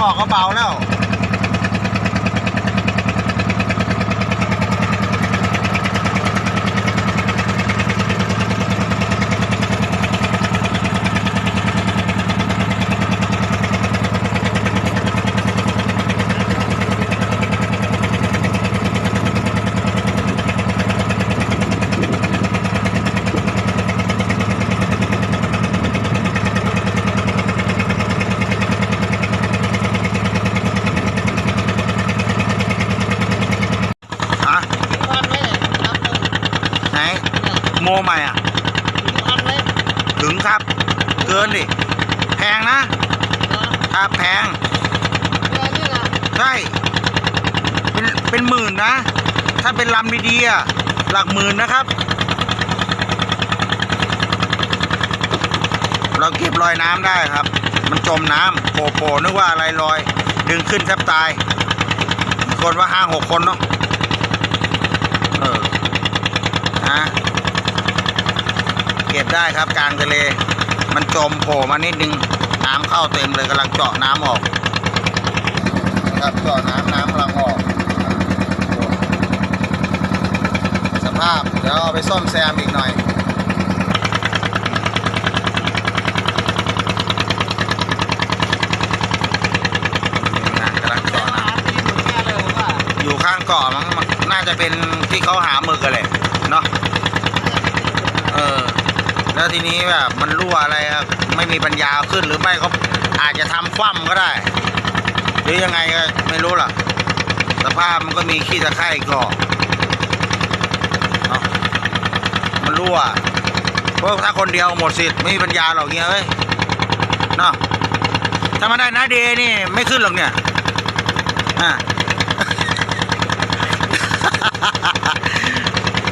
หอกก็เบาแล้ว โมใหม่อะถึงพันไหมถึงครับ เกินดิแพงนะครับแพงใช่เป็นเป็นหมื่นนะ ถ้าเป็นลำดีๆอะหลักหมื่นนะครับ เราเก็บรอยน้ำได้ครับ มันจมน้ำโผล่ๆนึกว่าอะไรลอย ดึงขึ้นแทบตาย คนว่าห้าหกคนเนาะ เออนะ เก็บได้ครับกลางทะเล มันจมโผล่มานิดนึงน้ำเข้าเต็มเลยกำลังเจาะน้ำออกครับเจาะน้ำน้ำกำลังออก สภาพเดี๋ยวเอาไปซ่อมแซมอีกหน่อยกำลังเจาะน้หาตีนเหมือนแม่เลยผมว่าำอยู่ข้างเกาะมั้งมันน่าจะเป็นที่เขาหาหมึกกันเลยเนาะ เออ แล้วทีนี้แบบมันรั่วอะไรครับไม่มีปัญญาขึ้นหรือไม่ก็อาจจะทำคว่ำก็ได้ หรือยังไงก็ไม่รู้ล่ะ สภาพมันก็มีขี้ตะไคร่กาะเนาะมันรั่วเพราะถ้าคนเดียวหมดสิทธิ์ไม่มีปัญญาหรอกเงี้ยเอ้ยเนาะถ้ามาได้นะเดนี่ไม่ขึ้นหรอกเนี่ยอะ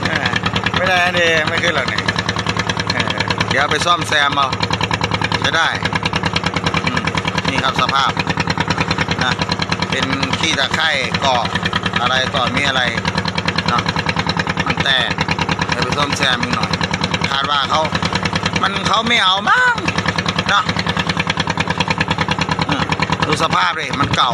เออไม่ได้นะเดไม่ขึ้นหรอกเนี่ยเออเดี๋ยวไปซ่อมแซมเอาจะได้ นี่ครับสภาพนะเป็นขี้ตะไคร่กาะอะไรต่อมีอะไรเนาะมันแตกเดี๋ยวไปซ่อมแซมอีกหน่อยคาดว่าเขามันเขาไม่เอามั้งเนาะดูสภาพเลยมันเก่า